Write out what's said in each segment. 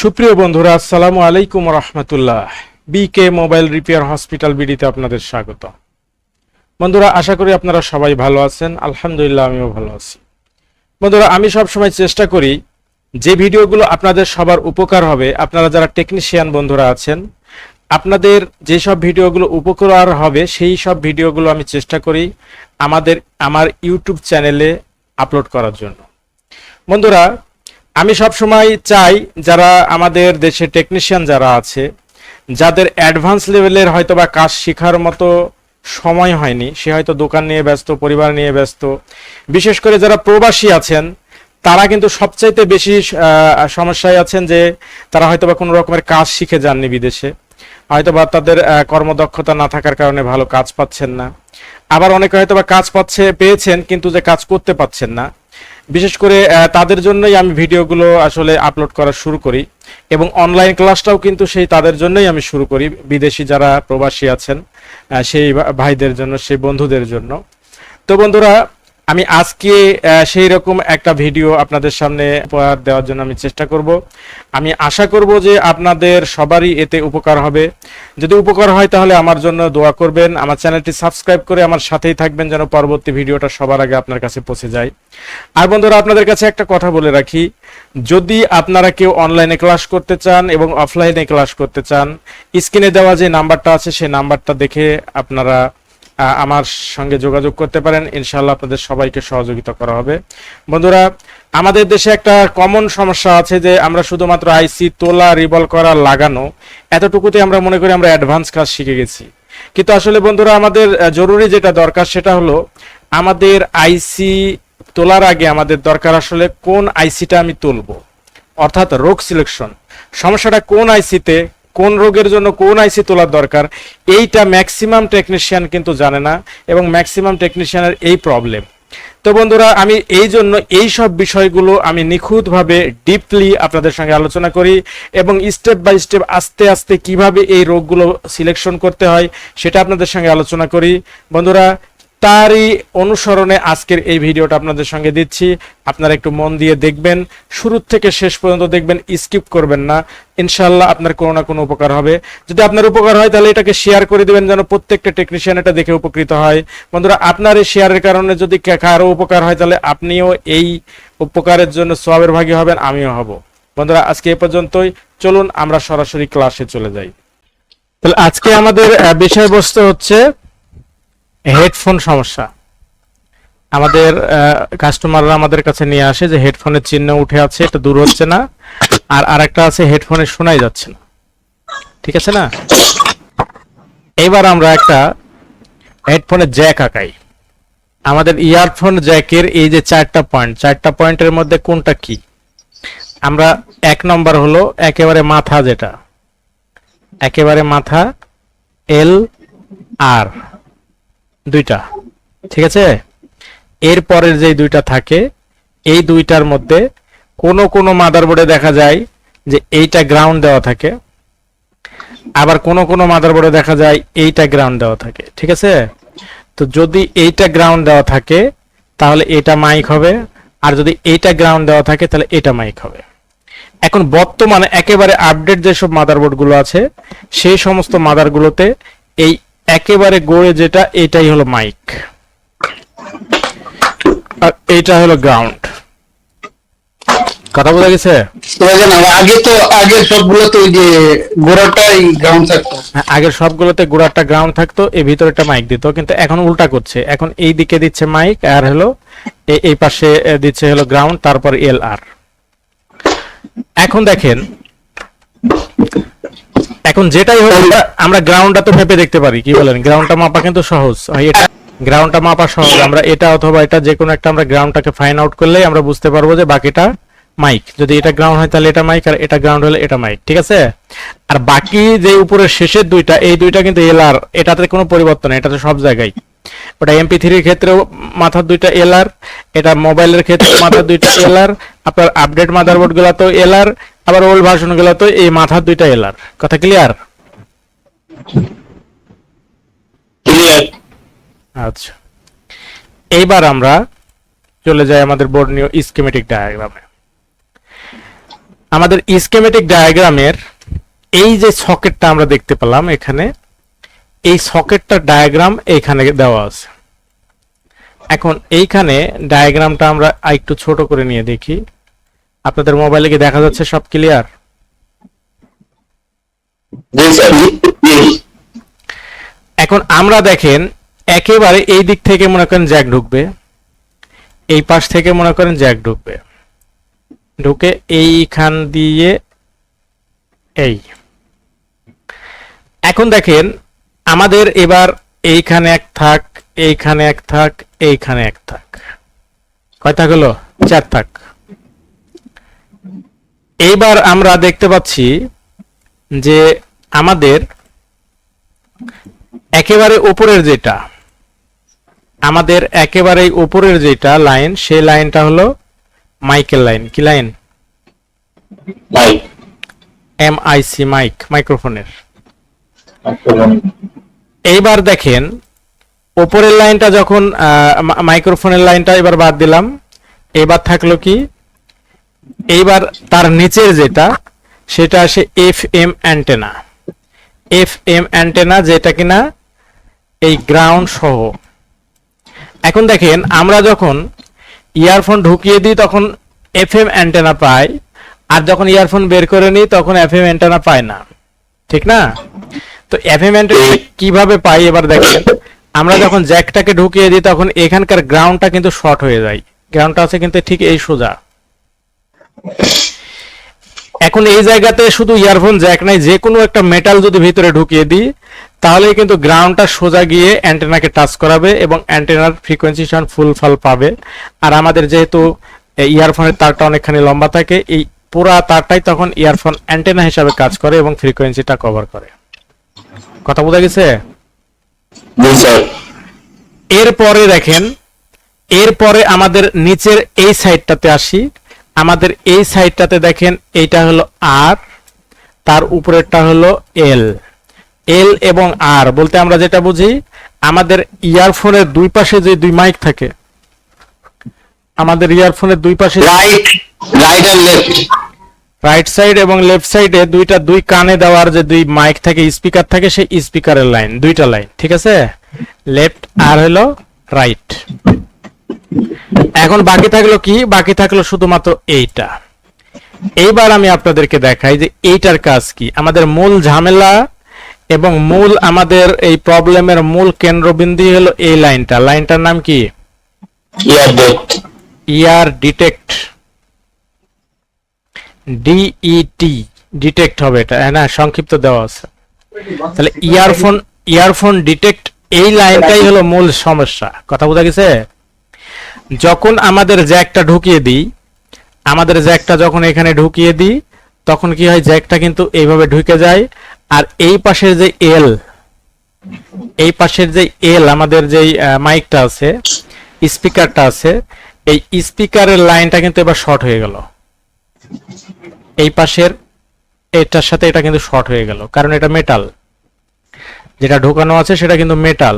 সুপ্রিয় বন্ধুরা, আসসালামু আলাইকুম রহমতুল্লাহ। বিকে মোবাইল রিপেয়ার হসপিটাল বিডিতে আপনাদের স্বাগত বন্ধুরা, আশা করি আপনারা সবাই ভালো আছেন। আলহামদুলিল্লাহ, আমিও ভালো আছি। বন্ধুরা, আমি সব সময় চেষ্টা করি, যে ভিডিওগুলো আপনাদের সবার উপকার হবে, আপনারা যারা টেকনিশিয়ান বন্ধুরা আছেন, আপনাদের যেসব ভিডিওগুলো উপকার হবে, সেই সব ভিডিওগুলো আমি চেষ্টা করি আমাদের, আমার ইউটিউব চ্যানেলে আপলোড করার জন্য। বন্ধুরা আমি সব সময় চাই যারা আমাদের দেশে টেকনিশিয়ান যারা আছে, যাদের অ্যাডভান্স লেভেলের হয়তো বা কাজ শেখার মতো সময় হয়নি, সে হয়তো দোকান নিয়ে ব্যস্ত, পরিবার নিয়ে ব্যস্ত। বিশেষ করে যারা প্রবাসী আছেন, তারা কিন্তু সবচাইতে বেশি সমস্যায় আছেন যে তারা হয়তো বা কোনো রকমের কাজ শিখে যাননি বিদেশে। হয়তো বা তাদের কর্মদক্ষতা না থাকার কারণে ভালো কাজ পাচ্ছেন না। আবার অনেকে হয়তো বা কাজ পাচ্ছে, পেয়েছেন, কিন্তু যে কাজ করতে পাচ্ছেন না। বিশেষ করে তাদের জন্যই আমি ভিডিওগুলো আসলে আপলোড করা শুরু করি এবং অনলাইন ক্লাসটাও কিন্তু সেই তাদের জন্যই আমি শুরু করি, বিদেশি যারা প্রবাসী আছেন সেই ভাইদের জন্য, সেই বন্ধুদের জন্য। তো বন্ধুরা আমি আজকে সেই রকম একটা ভিডিও আপনাদের সামনে উপহার দেওয়ার জন্য আমি চেষ্টা করব। আমি আশা করব যে আপনাদের সবারই এতে উপকার হবে। যদি উপকার হয় তাহলে আমার জন্য দোয়া করবেন। আমার চ্যানেলটি সাবস্ক্রাইব করে আমার সাথেই থাকবেন যেন পরবর্তী ভিডিওটা সবার আগে আপনার কাছে পৌঁছে যায়। আর বন্ধুরা, আপনাদের কাছে একটা কথা বলে রাখি। যদি আপনারা কেউ অনলাইনে ক্লাস করতে চান এবং অফলাইনে ক্লাস করতে চান, স্ক্রিনে দেওয়া যে নাম্বারটা আছে সেই নাম্বারটা দেখে আপনারা আমার সঙ্গে যোগাযোগ করতে পারেন। ইনশাআল্লাহ আপনাদের সবাইকে সহযোগিতা করা হবে। বন্ধুরা, আমাদের দেশে একটা কমন সমস্যা আছে যে আমরা শুধুমাত্র আইসি তোলা, রিবল করা, লাগানো, এতটুকুতে আমরা মনে করি আমরা অ্যাডভান্স কাজ শিখে গেছি। কিন্তু আসলে বন্ধুরা, আমাদের জরুরি যেটা দরকার সেটা হলো আমাদের আইসি তোলার আগে আমাদের দরকার আসলে কোন আইসিটা আমি তুলবো। অর্থাৎ রোগ সিলেকশন সমস্যাটা কোন আইসিতে কোন রোগের জন্য কোন আইসি তোলার দরকার, এইটা ম্যাক্সিমাম টেকনিশিয়ান কিন্তু জানে না এবং ম্যাক্সিমাম টেকনিশিয়ানের এই প্রবলেম তো বন্ধুরা, আমি এই জন্য এই সব বিষয়গুলো আমি নিখুঁতভাবে ডিপলি আপনাদের সঙ্গে আলোচনা করি এবং স্টেপ বাই স্টেপ আস্তে আস্তে কীভাবে এই রোগগুলো সিলেকশন করতে হয়, সেটা আপনাদের সঙ্গে আলোচনা করি। বন্ধুরা তারই অনুসরণে আজকের এই ভিডিওটা আপনাদের সঙ্গে দিচ্ছি। আপনারা একটু মন দিয়ে দেখবেন। শুরু থেকে শেষ পর্যন্ত দেখবেন, স্কিপ করবেন না। ইনশাল্লাহ আপনার কোনো না কোনো উপকার হবে। যদি আপনার উপকার হয়, তাহলে এটাকে শেয়ার করে দিবেন যেন প্রত্যেকটা টেকনিশিয়ান এটা দেখে উপকৃত হয়। বন্ধুরা, আপনার এই শেয়ারের কারণে যদি কারও উপকার হয়, তাহলে আপনিও এই উপকারের জন্য সবের ভাগী হবেন, আমিও হব। বন্ধুরা, আজকে এ পর্যন্তই। চলুন, আমরা সরাসরি ক্লাসে চলে যাই। তাহলে আজকে আমাদের বিষয়বস্তু হচ্ছে হেডফোন সমস্যা। আমাদের কাস্টমাররা আমাদের কাছে নিয়ে আসে যে হেডফোনের চিহ্ন উঠে আছে, এটা দূর হচ্ছে না। আর আরেকটা আছে, হেডফোনে শোনাই যাচ্ছে না। ঠিক আছে না? এবার আমরা একটা হেডফোনের জ্যাক আঁকাই। আমাদের ইয়ারফোন জ্যাকের এই যে চারটা পয়েন্ট চারটা পয়েন্টের মধ্যে কোনটা কি? আমরা এক নম্বর হলো একেবারে মাথা যেটা। একেবারে মাথা এল আর দুইটা। ঠিক আছে? এর পরের যে দুইটা থাকে, এই দুইটার মধ্যে কোন কোন মাদারবোর্ডে দেখা যায় যে এইটা গ্রাউন্ড দেওয়া থাকে, আবার কোন কোন মাদারবোর্ডে দেখা যায় এইটা গ্রাউন্ড দেওয়া থাকে। ঠিক আছে? তো যদি এইটা গ্রাউন্ড দেওয়া থাকে, তাহলে এটা মাইক হবে, আর যদি এইটা গ্রাউন্ড দেওয়া থাকে, তাহলে এটা মাইক হবে। এখন বর্তমানে একেবারে আপডেট যেসব মাদারবোর্ডগুলো আছে, সেই সমস্ত মাদারগুলোতে এই একেবারে গোড়ে যেটা এটাই হলো মাইক আর এটা হলো গ্রাউন্ড কথা বোঝা গেছে? আগে তো আগে সবগুলো তো ওই যে গোড়াটাই গ্রাউন্ড থাকতো। হ্যাঁ, আগের সবগুলোতে গোড়াটা গ্রাউন্ড থাকতো এই ভিতরেটা মাইক দিত কিন্তু এখন উল্টা করছে। এখন এই দিকে দিচ্ছে মাইক আর হলো এই পাশে দিচ্ছে হলো গ্রাউন্ড তারপর এল আর। এখন দেখেন এখন যেটাই হোক, আমরা- গ্রাউন্ডটা তো ভেবে দেখতে পারি, কি বলেন? গ্রাউন্ডটা মাপা কিন্তু সহজ। এটা গ্রাউন্ডটা মাপা সহজ। আমরা এটা অথবা এটা যে কোনো একটা আমরা গ্রাউন্ডটাকে ফাইন আউট করলেই আমরা বুঝতে পারব যে বাকিটা মাইক যদি এটা গ্রাউন্ড হয়, তাহলে এটা মাইক আর এটা গ্রাউন্ড হলে এটা মাইক ঠিক আছে? আর বাকি যে উপরের শেষের দুইটা, এই দুইটা কিন্তু এলআর এটাতে কোনো পরিবর্তন নেই, এটাতে সব জায়গায়। ওটা এমপি থ্রির ক্ষেত্রেও মাথার দুইটা এলআর এটা মোবাইলের ক্ষেত্রে মাথার দুইটা এলআর আপনার আপডেট মাদারবোর্ডগুলো তো এলআর আবার ওল্ড ভার্সনগুলো তো এই মাথার দুইটা এলার। কথা ক্লিয়ার আচ্ছা। এইবার আমরা চলে যাই আমাদের বোর্ড নিয়ে স্কিমেটিক ডায়াগ্রামে আমাদের স্কেমেটিক ডায়াগ্রামের এই যে সকেটটা আমরা দেখতে পেলাম এখানে এই সকেটটার ডায়াগ্রাম এইখানে দেওয়া আছে। এখন এইখানে ডায়াগ্রামটা আমরা একটু ছোট করে নিয়ে দেখি। আপনাদের মোবাইলে কি দেখা যাচ্ছে সব ক্লিয়ার এখন আমরা দেখেন একেবারে এই দিক থেকে মনে করেন জ্যাক ঢুকবে এই পাশ থেকে মনে করেন জ্যাক ঢুকবে। ঢুকে এইখান দিয়ে এই। এখন দেখেন আমাদের এবার এইখানে এক থাক এইখানে এক থাক এইখানে এক থাক। কয় থাক হলো? চার থাক। এইবার আমরা দেখতে পাচ্ছি যে আমাদের একেবারে উপরের যেটা আমাদের একেবারে উপরের যেটা লাইন সেই লাইনটা হলো মাইকেল লাইন। কি লাইন? এম আইসি মাইক মাইক্রোফোনের। এইবার দেখেন উপরের লাইনটা যখন আহ, মাইক্রোফোনের লাইনটা এবার বাদ দিলাম এবার থাকল কি? এইবার তার নিচের যেটা সেটা আসে F M antenna F M antenna যেটা কিনা এই গ্রাউন্ড সহ। এখন দেখেন আমরা যখন ইয়ারফোন ঢুকিয়ে দিই তখন এফ এম অ্যান্টেনা পাই আর যখন ইয়ারফোন বের করে নিই তখন এফ এম অ্যান্টেনা পায় না। ঠিক না? তো এফ এম অ্যান্টেনা কীভাবে পাই এবার দেখেন আমরা যখন জ্যাকটাকে ঢুকিয়ে দিই তখন এখানকার গ্রাউন্ডটা কিন্তু শর্ট হয়ে যায়। গ্রাউন্ডটা আছে কিন্তু ঠিক এই সোজা। এখন এই জায়গাতে শুধু ইয়ারফোন জ্যাক নাই যে কোনো একটা মেটাল যদি ভিতরে ঢুকিয়ে দিই তাহলে কিন্তু গ্রাউন্ডটা সোজা গিয়ে অ্যান্টেনাকে টাচ করাবে এবং অ্যান্টেনার ফ্রিকোয়েন্সি সমান ফুল ফল পাবে। আর আমাদের যেহেতু ইয়ারফোনের তারটা অনেকখানি লম্বা থাকে এই পুরা তারটাই তখন ইয়ারফোন অ্যান্টেনা হিসাবে কাজ করে এবং ফ্রিকোয়েন্সিটা কভার করে। কথা বোঝা গেছে? এরপরে দেখেন এরপরে আমাদের নিচের এই সাইডটাতে আসি। আমাদের এই সাইডটাতে দেখেন এইটা হলো আর তার উপরেরটা হলো এল। এল এবং আর বলতে আমরা যেটা বুঝি আমাদের ইয়ারফোনের দুই পাশে যে দুই মাইক থাকে আমাদের ইয়ারফোনের দুই পাশে right right and left. Right side এবং লেফট সাইডে দুইটা দুই কানে দেওয়ার যে দুই মাইক থাকে স্পিকার থাকে সেই স্পিকারের লাইন দুইটা লাইন ঠিক আছে? লেফট আর হলো রাইট। এখন বাকি থাকল কি? বাকি থাকল শুধুমাত্র এইটা। এইবার আমি আপনাদেরকে দেখাই যে এইটার কাজ কি। আমাদের মূল ঝামেলা এবং মূল আমাদের এই প্রবলেমের মূল কেন্দ্রবিন্দু হলো এই লাইনটা। লাইনটার নাম কি? Ear date. Ear detect. DET. Detect হবে এটা। হ্যাঁ না সংক্ষিপ্ত দেওয়া আছে। তাহলে ইয়ারফোন ইয়ারফোন ডিটেক্ট এই লাইনটাই হলো মূল সমস্যা। কথা বোঝা গেছে? যখন আমাদের জ্যাকটা ঢুকিয়ে দিই, আমাদের জ্যাকটা যখন এখানে ঢুকিয়ে দিই, তখন কি হয়, জ্যাকটা কিন্তু এইভাবে ঢুকে যায়। আর এই পাশের যে এল এই পাশের যে এল আমাদের যেই মাইকটা আছে স্পিকারটা আছে, এই স্পিকারের লাইনটা কিন্তু এবার শর্ট হয়ে গেল। এই পাশের এটার সাথে এটা কিন্তু শর্ট হয়ে গেল, কারণ এটা মেটাল যেটা ঢোকানো আছে সেটা কিন্তু মেটাল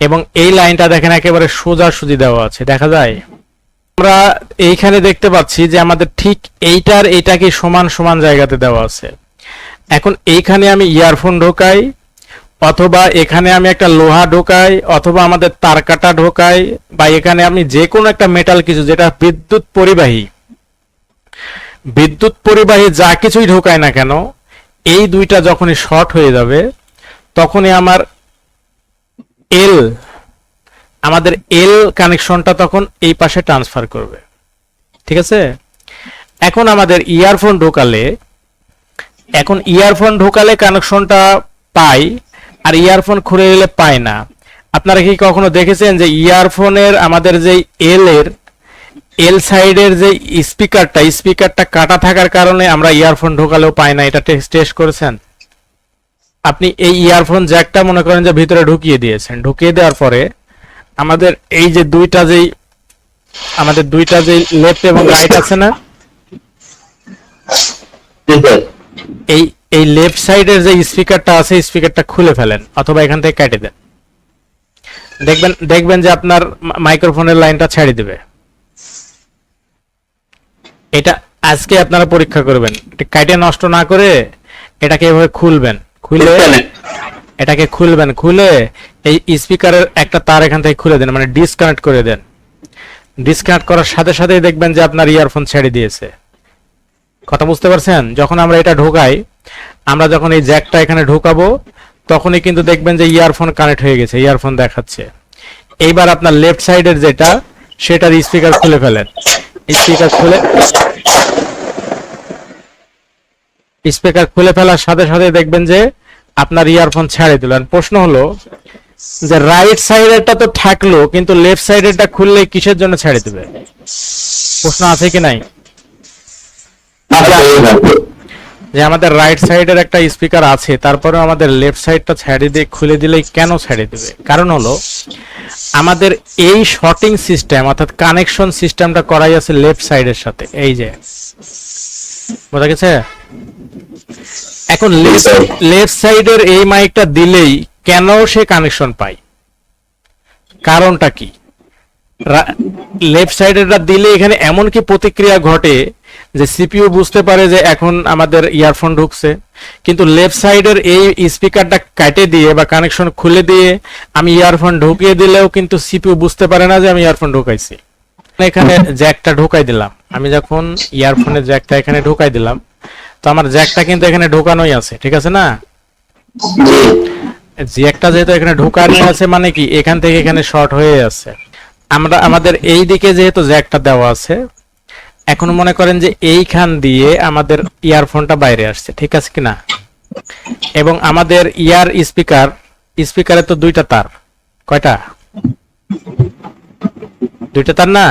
এবং এই লাইনটা দেখেন একেবারে সোজা সুজি দেওয়া আছে, দেখা যায়? আমরা এইখানে দেখতে পাচ্ছি যে আমাদের ঠিক এইটার এইটাকে সমান সমান জায়গাতে দেওয়া আছে। এখন এইখানে আমি ইয়ারফোন ঢোকাই, অথবা এখানে আমি একটা লোহা ঢোকাই, অথবা আমাদের তার কাটা ঢোকাই, বা এখানে আমি যে কোনো একটা মেটাল কিছু, যেটা বিদ্যুৎ পরিবাহী। বিদ্যুৎ পরিবাহী যা কিছুই ঢোকায় না কেন, এই দুইটা যখনই শর্ট হয়ে যাবে, তখনই আমার এল, আমাদের এল কানেকশনটা তখন এই পাশে ট্রান্সফার করবে। ঠিক আছে? এখন আমাদের ইয়ারফোন ঢোকালে, এখন ইয়ারফোন ঢোকালে কানেকশনটা পাই, আর ইয়ারফোন খুলে গেলে পায় না। আপনারা কি কখনো দেখেছেন যে ইয়ারফোনের আমাদের যে এল এর, এল সাইডের যে স্পিকারটা স্পিকারটা কাটা থাকার কারণে আমরা ইয়ারফোন ঢোকালেও পাই না? এটা টেস্ট করেছেন? আপনি এই ইয়ারফোন জ্যাকটা মনে করেন যে ভিতরে ঢুকিয়ে দিয়েছেন। ঢুকিয়ে দেওয়ার পরে আমাদের এই যে দুইটা যেই, আমাদের দুইটা যে লেফট এবং রাইট আছে না? এই এই লেফট সাইডের যে স্পিকারটা আছে স্পিকারটা খুলে ফেলেন অথবা এখান থেকে কেটে দেন। দেখবেন দেখবেন যে আপনার মাইক্রোফোনের লাইনটা ছেড়ে দিবে। এটা আজকে আপনারা পরীক্ষা করবেন। এটা কাইটে নষ্ট না করে এটাকে এভাবে খুলবেন। খুলে? এটাকে খুলবেন খুলে এই স্পিকারের একটা তার এখান থেকে খুলে দেন মানে ডিসকানেক্ট করে দেন। ডিসকানেক্ট করার সাথে সাথেই দেখবেন যে আপনার ইয়ারফোন ছেড়ে দিয়েছে। কথা বুঝতে পারছেন? যখন আমরা এটা ঢোকাই আমরা যখন এই জ্যাকটা এখানে ঢোকাবো তখনই কিন্তু দেখবেন যে ইয়ারফোন কানেক্ট হয়ে গেছে ইয়ারফোন দেখাচ্ছে। এইবার আপনার লেফট সাইডের যেটা সেটার স্পিকার খুলে ফেলেন। স্পিকার খুলে স্পিকার খুলে ফেলার সাথে সাথে দেখবেন যে আপনার ইয়ারফোন ছেড়ে দিলেন। প্রশ্ন হলো যে রাইট সাইডেরটা তো থাকল কিন্তু লেফট সাইডেরটা খুললে কিসের জন্য ছেড়ে দিবে? প্রশ্ন আছে কি নাই? যে আমাদের রাইট সাইডের একটা স্পিকার আছে তারপরে আমাদের লেফট সাইডটা ছেড়ে দিয়ে খুলে দিলেই কেন ছেড়ে দিবে? কারণ হলো আমাদের এই শর্টিং সিস্টেম অর্থাৎ কানেকশন সিস্টেমটা করাই আছে লেফট সাইডের সাথে। এই যে বোঝা গেছে? এখন লেফট সাইডের এই মাইকটা দিলেই কেন সে কানেকশন পায়? কারণটা কি? লেফট সাইডেরটা দিলে এখানে এমন কি প্রতিক্রিয়া ঘটে যে সিপিইউ বুঝতে পারে যে এখন আমাদের ইয়ারফোন ঢুকছে। কিন্তু লেফট সাইডের এই স্পিকারটা কাটে দিয়ে বা কানেকশন খুলে দিয়ে আমি ইয়ারফোন ঢুকিয়ে দিলেও কিন্তু সিপিইউ বুঝতে পারে না যে আমি ইয়ারফোন ঢুকাইছি। এখানে জ্যাকটা ঢুকাই দিলাম। আমি যখন ইয়ারফোনের জ্যাকটা এখানে ঢুকাই দিলাম, তো আমার জ্যাকটা কিন্তু এখানে ঢোকানোই আছে, ঠিক আছে না? জ্যাকটা যেহেতু এখানে ঢোকানো আছে মানে কি, এখান থেকে এখানে শর্ট হয়ে আছে। আমরা, আমাদের এই দিকে যেহেতু জ্যাকটা দেওয়া আছে, এখন মনে করেন যে এইখান দিয়ে আমাদের ইয়ারফোনটা বাইরে আসছে, ঠিক আছে কিনা? এবং আমাদের ইয়ার স্পিকার, স্পিকারে তো দুইটা তার, কয়টা? দুইটা তার না?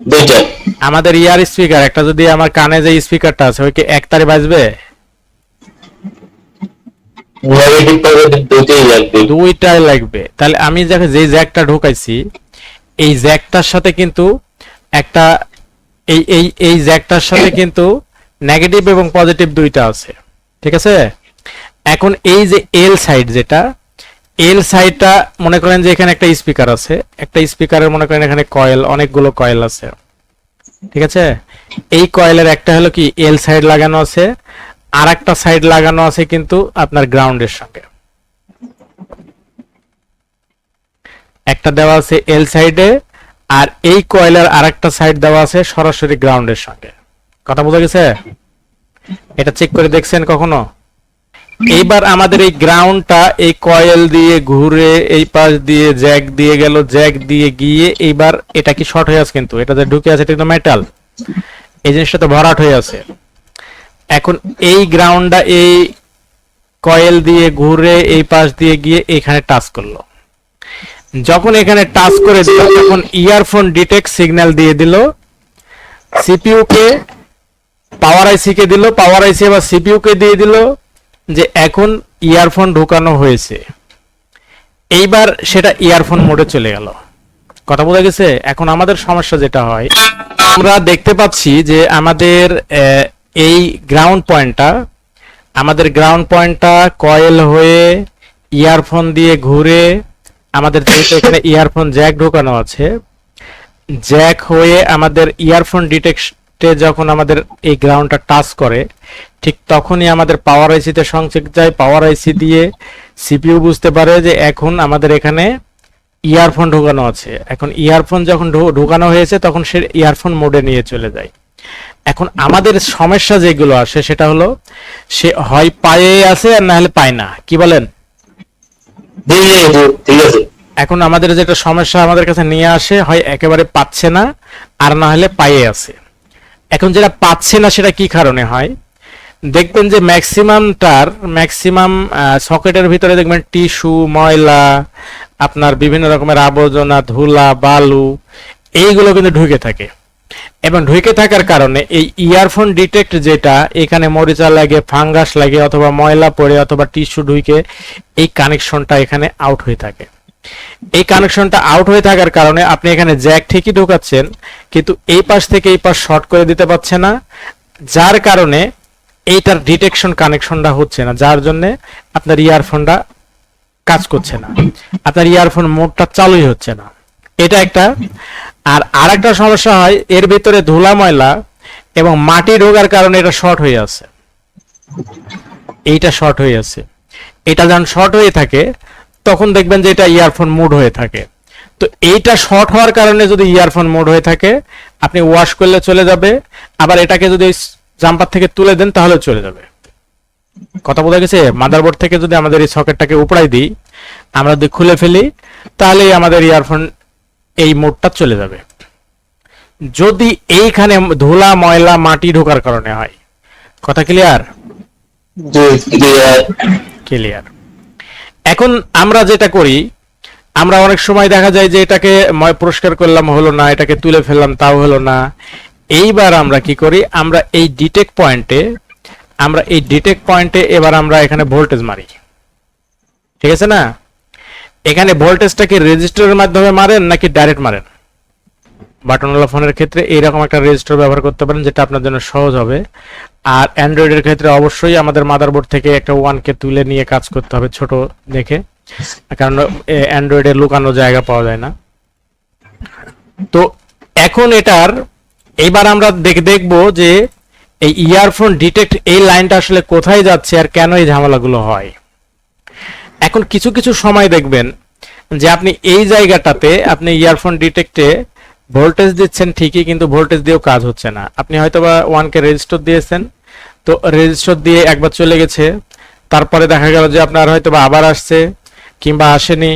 দুইটা আমাদের ইয়ার স্পিকার একটা যদি আমার কানে যে স্পিকারটা আছে ওই কি এক তারে বাজবে? নেগেটিভ পজিটিভ দুইটাই লাগবে। দুইটাই লাগবে। তাহলে আমি যাকে যে জ্যাকটা ঢোকাইছি এই জ্যাকটার সাথে কিন্তু একটা এই এই এই জ্যাকটার সাথে কিন্তু নেগেটিভ এবং পজিটিভ দুইটা আছে। ঠিক আছে? এখন এই যে এল সাইড যেটা এল সাইডটা মনে করেন যে এখানে একটা স্পিকার আছে, একটা স্পিকারের মনে করেন এখানে কয়েল অনেকগুলো কয়েল আছে। ঠিক আছে? এই কয়েলের একটা হলো কি এল সাইড লাগানো আছে আর একটা সাইড লাগানো আছে কিন্তু আপনার গ্রাউন্ডের সঙ্গে। একটা দেওয়া আছে এল সাইডে আর এই কয়েলের আরেকটা সাইড দেওয়া আছে সরাসরি গ্রাউন্ডের সঙ্গে। কথা বোঝা গেছে? এটা চেক করে দেখছেন কখনো? এইবার আমাদের এই গ্রাউন্ডটা এই কয়েল দিয়ে ঘুরে, এই পাশ দিয়ে জ্যাক দিয়ে গেল জ্যাক দিয়ে গিয়ে এইবার এটা কি শর্ট হয়ে আছে কিন্তু? এটা যে ঢুকে আছে, এটা মেটাল এই জিনিসটা তো ভরাট হয়ে আছে। এখন এই গ্রাউন্ডটা এই কয়েল দিয়ে ঘুরে, এই পাশ দিয়ে গিয়ে এখানে টাচ করল। যখন এখানে টাচ করে দিল, তখন ইয়ারফোন ডিটেক্ট সিগন্যাল দিয়ে দিল। সিপিইউ কে পাওয়ার আইসি কে দিল পাওয়ার আইসি আবার সিপিইউ কে দিয়ে দিল। যে এখন ইয়ারফোন ঢোকানো হয়েছে। এইবার সেটা ইয়ারফোন মোডে চলে গেল। কথা বোঝা গেছে? এখন আমাদের সমস্যা যেটা হয় আমরা দেখতে পাচ্ছি যে আমাদের এই গ্রাউন্ড পয়েন্টটা আমাদের গ্রাউন্ড পয়েন্টটা কয়েল হয়ে ইয়ারফোন দিয়ে ঘুরে আমাদের যেহেতু এখানে ইয়ারফোন জ্যাক ঢোকানো আছে জ্যাক হয়ে আমাদের ইয়ারফোন ডিটেক্টে যখন আমাদের এই গ্রাউন্ডটা টাচ করে ঠিক তখনই আমাদের পাওয়ার আইসিতে সংযোগ যায়। পাওয়ার আইসি দিয়ে সিপিইউ বুঝতে পারে যে এখন আমাদের এখানে ইয়ারফোন ঢোকানো আছে। এখন ইয়ারফোন যখন ঢোকানো হয়েছে তখন সে ইয়ারফোন মোডে নিয়ে চলে যায়। এখন আমাদের সমস্যা যেগুলো আসে সেটা হলো সে হয় পায়ে আছে আর না হলে পায় না। কি বলেন? ঠিক আছে। এখন আমাদের যেটা সমস্যা আমাদের কাছে নিয়ে আসে হয় একেবারে পাচ্ছে না আর না হলে পায়ে আছে। এখন যেটা পাচ্ছে না সেটা কি কারণে হয়? দেখবেন যে ম্যাক্সিমামটার ম্যাক্সিমাম সকেটের ভিতরে দেখবেন টিস্যু, ময়লা, আপনার বিভিন্ন রকমের আবর্জনা, ধুলা, বালু, এইগুলো কিন্তু ঢুকে থাকে। এবং ঢুকে থাকার কারণে এই ইয়ারফোন ডিটেক্ট যেটা, এখানে মরিচা লাগে ফাঙ্গাস লাগে, অথবা ময়লা পড়ে, অথবা টিস্যু ঢুকে, এই কানেকশনটা এখানে আউট হয়ে থাকে। এই কানেকশনটা আউট হয়ে থাকার কারণে আপনি এখানে জ্যাক ঠিকই ঢোকাচ্ছেন, কিন্তু এই পাশ থেকে এই পাশ শর্ট করে দিতে পারছে না, যার কারণে এইটার ডিটেকশন কানেকশনটা হচ্ছে না, যার জন্য আপনার ইয়ারফোনটা কাজ করছে না। আপনার ইয়ারফোন মোডটা চালুই হচ্ছে না। এটা একটা। আর আরেকটা সমস্যা হয়, এর ভিতরে ধুলা ময়লা এবং মাটি ঢোকার কারণে এটা শর্ট হয়ে আছে। এইটা শর্ট হয়ে আছে। এটা যখন শর্ট হয়ে থাকে তখন দেখবেন যে এটা ইয়ারফোন মুড হয়ে থাকে। তো এইটা শর্ট হওয়ার কারণে যদি ইয়ারফোন মোড হয়ে থাকে আপনি ওয়াশ করলে চলে যাবে। আবার এটাকে যদি জাম্পার থেকে তুলে দেন তাহলে চলে যাবে। কথা বোঝা গেছে? মাদারবোর্ড থেকে যদি আমাদের এই সকেটটাকে উপড়াই দিই আমরা যদি খুলে ফেলি তাহলেই আমাদের ইয়ারফোন এই মোডটা চলে যাবে। যদি এইখানে ধুলা ময়লা মাটি ঢোকার কারণে হয়। কথা ক্লিয়ার ক্লিয়ার ক্লিয়ার এখন আমরা যেটা করি, আমরা অনেক সময় দেখা যায় যে এটাকে ময় পুরস্কার করলাম হলো না, এটাকে তুলে ফেললাম তাও হলো না। এইবার আমরা কি করি, আমরা এই ডিটেক পয়েন্টে আমরা এই ডিটেক পয়েন্টে এবার আমরা এখানে ভোল্টেজ মারি। ঠিক আছে না? এখানে ভোল্টেজটাকে রেজিস্টারের মাধ্যমে মারেন নাকি ডাইরেক্ট মারেন? বাটনওয়ালা ফোনের ক্ষেত্রে এইরকম একটা রেজিস্টার ব্যবহার করতে পারেন, যেটা আপনার জন্য সহজ হবে। আর অ্যান্ড্রয়েডের ক্ষেত্রে অবশ্যই আমাদের মাদারবোর্ড থেকে একটা ওয়ানকে তুলে নিয়ে কাজ করতে হবে ছোট দেখে। কারণ অ্যান্ড্রয়েডে লুকানো জায়গা পাওয়া যায় না। তো এখন এটার, এবার আমরা দেখ, দেখব যে এই ইয়ারফোন ডিটেক্ট এই লাইনটা আসলে কোথায় যাচ্ছে আর কেন এই ঝামেলাগুলো হয়। এখন কিছু কিছু সময় দেখবেন যে আপনি এই জায়গাটাতে, আপনি ইয়ারফোন ডিটেক্টে ভোল্টেজ দিচ্ছেন ঠিকই, কিন্তু ভোল্টেজ দিয়েও কাজ হচ্ছে না। আপনি হয়তো বা ওয়ানকে রেজিস্টার দিয়েছেন, তো রেজিস্টার দিয়ে একবার চলে গেছে। তারপরে দেখা গেল যে আপনার হয়তো বা আবার আসছে, কিংবা আসেনি,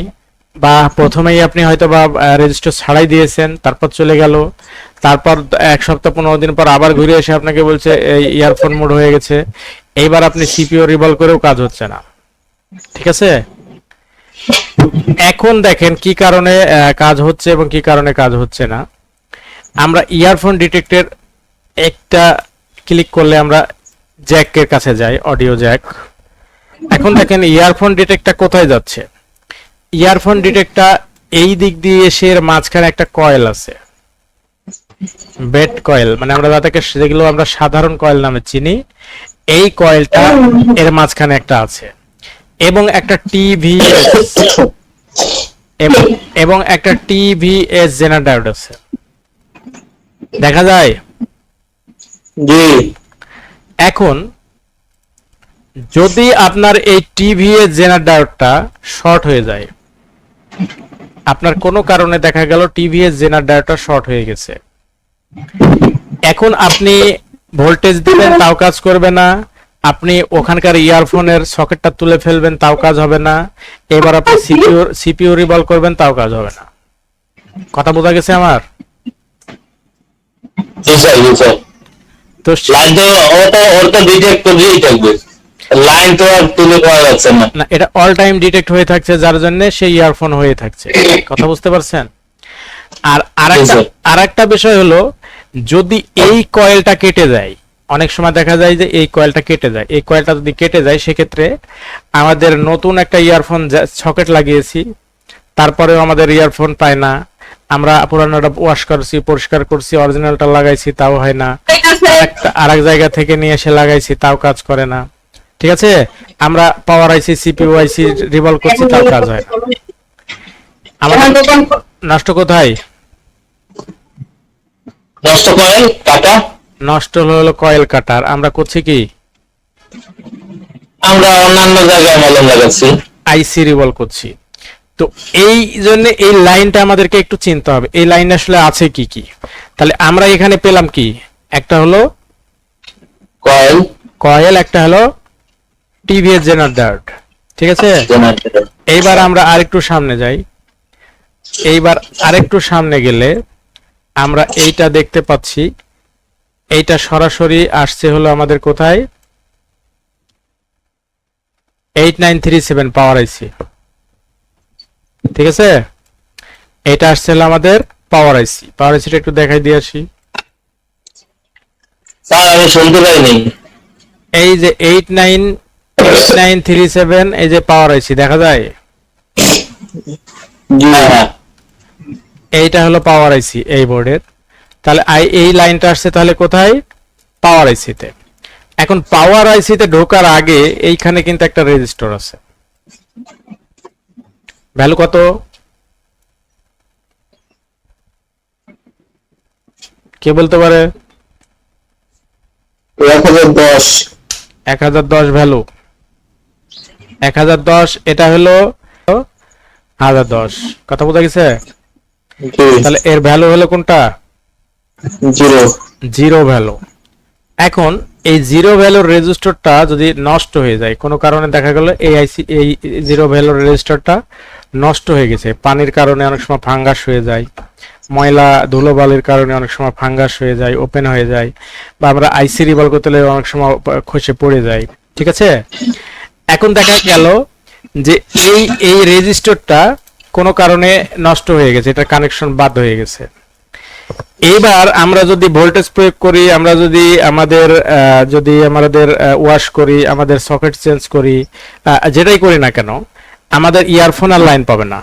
বা প্রথমেই আপনি হয়তো বা রেজিস্টার ছাড়াই দিয়েছেন, তারপর চলে গেল। তারপর এক সপ্তাহ পনেরো দিন পর আবার ঘুরে এসে আপনাকে বলছে, এই ইয়ারফোন মোড হয়ে গেছে। এইবার আপনি সিপিও রিভলভ করেও কাজ হচ্ছে না। ঠিক আছে? এখন দেখেন কি কারণে কাজ হচ্ছে এবং কি কারণে কাজ হচ্ছে না। আমরা ইয়ারফোন ডিটেক্টের একটা ক্লিক করলে আমরা জ্যাকের কাছে যাই অডিও জ্যাক এখন দেখেন ইয়ারফোন ডিটেক্টটা কোথায় যাচ্ছে? ইয়ারফোন ডিটেক্টটা এই দিক দিয়ে এসে এর মাঝখানে একটা কয়েল আছে। বেড কয়েল মানে আমরা যাদেরকে যেগুলো আমরা সাধারণ কয়েল নামে চিনি। এই কয়েলটা এর মাঝখানে একটা আছে। এবং একটা টিভি এবং একটা টিভিএস জেনার ডায়োড আছে। দেখা যায়? জি। এখন যদি আপনার এই টিভিএস জেনার ডায়োডটা শর্ট হয়ে যায় আপনার কোনো কারণে দেখা গেল টিভিএস জেনার ডায়োডটা শর্ট হয়ে গেছে। এখন আপনি ভোল্টেজ দিবেন তাও কাজ করবে না। আপনি ওখানকার ইয়ারফোনের সকেটটা তুলে ফেলবেন তাও কাজ হবে না। এবার আপনি সিপিউ সিপিউ রিভলভ করবেন তাও কাজ হবে না। কথা বোঝা গেছে আমার? জি স্যার জি স্যার। তো লাইন তো ও তো ওর তো ডিটেক্ট করেই থাকবে। লাইন তো আর তুলে পাওয়া যাচ্ছে না। না এটা অল টাইম ডিটেক্ট হয়ে থাকছে যার জন্য সেই ইয়ারফোন হয়ে থাকছে। কথা বুঝতে পারছেন? আর আরেকটা। আরেকটা বিষয় হলো যদি এই কয়েলটা কেটে যায় অনেক সময় দেখা যায় যে এই কয়েলটা কেটে যায়। এই কয়েলটা যদি কেটে যায় সেক্ষেত্রে আমাদের নতুন একটা ইয়ারফোন সকেট লাগিয়েছি। তারপরেও আমাদের ইয়ারফোন পায় না। আমরা পুরানোটা ওয়াশ করছি পরিষ্কার করছি অরিজিনালটা লাগাইছি তাও হয় না। আর এক জায়গা থেকে নিয়ে এসে লাগাইছি তাও কাজ করে না। ঠিক আছে? আমরা পাওয়ার আইসি সিপিইউ আইসি রিভলভ করছি তাও কাজ হয়। না আমাদের নষ্ট কোথায়? নষ্ট করেন টাকা নষ্ট হলো কয়েল কাটার। আমরা করছি কি? আমরা অন্যান্য জায়গায় মলম লাগাচ্ছি। আইসি রিভলভ করছি। তো এই জন্য এই লাইনটা আমাদেরকে একটু চিনতে হবে। এই লাইন আসলে আছে কি কি? তাহলে আমরা এখানে পেলাম কি? একটা হলো কয়েল। কয়েল একটা হলো টিভিএস জেনার ডার্ট ঠিক আছে? জেনারেটর। এইবার আমরা আরেকটু সামনে যাই। এইবার আরেকটু সামনে গেলে আমরা এইটা দেখতে পাচ্ছি। এইটা সরাসরি আসছে হলো আমাদের কোথায়? Eight nine three seven power IC ঠিক আছে? এটা আসছে হলো আমাদের পাওয়ার আইসি পাওয়ার আইসিটা একটু দেখাই দিয়ে আসি। স্যার আমি শুনতে পাইনি। এই যে eight nine eight nine three seven এই যে পাওয়ার আইসি দেখা যায়? হ্যাঁ হ্যাঁ। এইটা হলো পাওয়ার আইসি এই বোর্ডের তাহলে এই লাইনটা আসছে তাহলে কোথায়? পাওয়ার আইসিতে এখন পাওয়ার আইসিতে ঢোকার আগে এইখানে কিন্তু একটা রেজিস্টার আছে। ভ্যালু কত? কে বলতে পারে? এক হাজার দশ। এক হাজার দশ ভ্যালু এক হাজার দশ এটা হলো হাজার দশ। কথা বোঝা গেছে? তাহলে এর ভ্যালু হলো কোনটা? জিরো। জিরো ভ্যালু এখন এই জিরো ভ্যালুর রেজিস্টারটা যদি নষ্ট হয়ে যায়, কোনো কারণে দেখা গেল এই আইসি এই জিরো ভ্যালুর রেজিস্টারটা নষ্ট হয়ে গেছে। পানির কারণে অনেক সময় ফাঙ্গাস হয়ে যায়, ময়লা, ধুলোবালির কারণে অনেক সময় ফাঙ্গাস হয়ে যায় ওপেন হয়ে যায়, বা আমরা আইসি রিভলভ করতে অনেক সময় খসে পড়ে যায়। ঠিক আছে? এখন দেখা গেল যে এই এই রেজিস্টারটা কোনো কারণে নষ্ট হয়ে গেছে এটা কানেকশন বাদ হয়ে গেছে। এইবার আমরা যদি ভোল্টেজ প্রয়োগ করি, আমরা যদি আমাদের যদি আমাদের ওয়াশ করি, আমাদের সকেট চেঞ্জ করি যেটাই করি না কেন, আমাদের ইয়ারফোন আর লাইন পাবে না।